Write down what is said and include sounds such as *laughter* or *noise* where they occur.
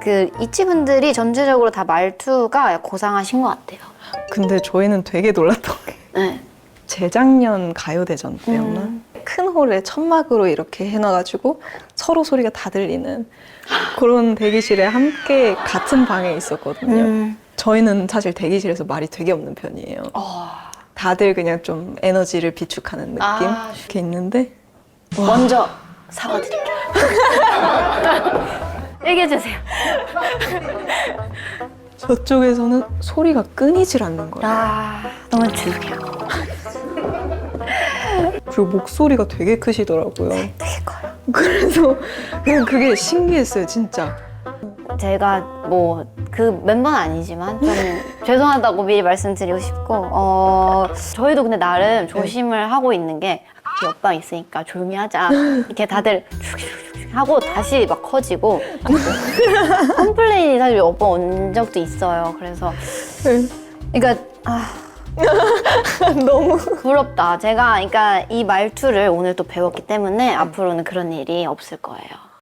그 이치 분들이 전체적으로 다 말투가 고상하신 것 같아요. 근데 저희는 되게 놀랐던 게 네. 재작년 가요대전 때였나? 음. 큰 홀에 천막으로 이렇게 해놔가지고 서로 소리가 다 들리는 그런 대기실에 함께 같은 방에 있었거든요. 음. 저희는 사실 대기실에서 말이 되게 없는 편이에요. 어. 다들 그냥 좀 에너지를 비축하는 느낌? 아. 이렇게 있는데 먼저 사과드릴게요. *laughs* 얘기해주세요. 저쪽에서는 소리가 끊이질 않는 거예요. 아, 너무 죄송해요. 그리고 목소리가 되게 크시더라고요. 되게 커요. 그래서 그냥 그게 신기했어요, 진짜. 제가 뭐 그 멤버는 아니지만 좀 *laughs* 죄송하다고 미리 말씀드리고 싶고 어 저희도 근데 나름 조심을 하고 있는 게 이 옆방 있으니까 조용히 하자. 이렇게 다들 하고 다시 막 커지고. 컴플레인이 사실 몇번 온 적도 있어요. 그래서 그러니까 아. *laughs* 너무. 부럽다. 제가 그러니까 이 말투를 오늘 또 배웠기 때문에 앞으로는 그런 일이 없을 거예요